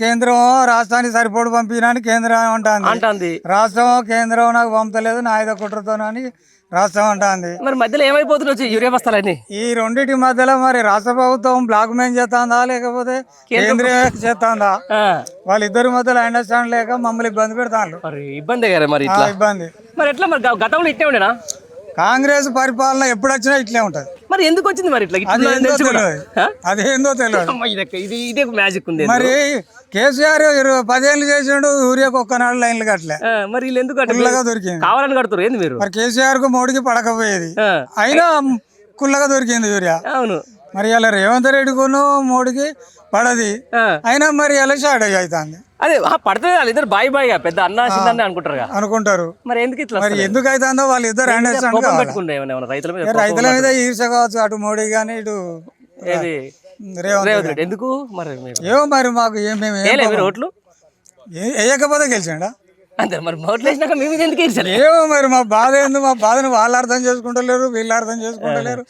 కేంద్రం రాష్ట్రానికి సరిపోడు పంపినని కేంద్రం అంటుంది. అంటుంది. రాష్ట్రం కేంద్రం నాకు పంపలేదు నా ఐదో కుట్రతోనని రాష్ట్రం అంటుంది. మరి మధ్యలో ఏమైపోతుంది యూరియా బస్తాలన్నీ? ఈ రెండింటి మధ్యలో మరి రాష్ట్ర ప్రభుత్వం బ్లాక్ మెయిన్ చేస్తుందా లేకపోతే కేంద్రీయ చేస్తుందా? వాళ్ళిద్దరి మధ్యలో అండర్స్టాండ్ లేక మమ్మల్ని ఇబ్బంది పెడతాను ఇబ్బంది కదా మరి ఇబ్బంది. మరి ఎట్లా మరి గతంలో ఇట్టే ఉండేనా? కాంగ్రెస్ పరిపాలన ఎప్పుడు వచ్చినా ఇట్లే ఉంటది. మరి ఎందుకు వచ్చింది మరి ఇట్లా? అదేందో తెలియదు. ఇది ఇది మ్యాజిక్ ఉంది మరి కేసీఆర్ ఇరవై పదేళ్ళు చేసిండు ఊరియాకు ఒక్క నాడు లైన్లు కట్టలే. మరి వీళ్ళు ఎందుకు దొరికింది. కావాలని కడుతురు ఏంది మీరు? మరి కేసీఆర్కు మోడీకి పడకపోయేది. అయినా కుల్లగా దొరికింది యూరియా. అవును. మరి ఇలా రేవంత్ రెడ్డికును మోడీకి పడది. అయినా మరి ఇలా షార్టేజ్ అవుతుంది. అదే పడుతుంది వాళ్ళు ఇద్దరు బాయ్ బాయ్ పెద్ద అన్న చిన్న అనుకుంటారు. అనుకుంటారు. మరి ఎందుకు ఇట్లా మరి ఎందుకు అవుతుందో వాళ్ళు ఇద్దరు అండర్స్టాండ్ కోపం కావాలి పెట్టుకుంటే ఏమైనా ఏమైనా రైతుల మీద రైతుల మీద ఈర్ష కావచ్చు అటు మోడీ కానీ ఇటు ఏది? రేవంత్ రెడ్డి. ఎందుకు? మరి ఏమో మరి మాకు ఏం మేము ఏం వేయలే మీరు ఓట్లు? వేయకపోతే గెలిచిండా? అంతే మరి ఓట్లు వేసినాక మేము ఎందుకు ఏమో మరి మా బాధ ఏందో? మా బాధను వాళ్ళు అర్థం చేసుకుంటలేరు వీళ్ళు అర్థం చేసుకుంటలేరు.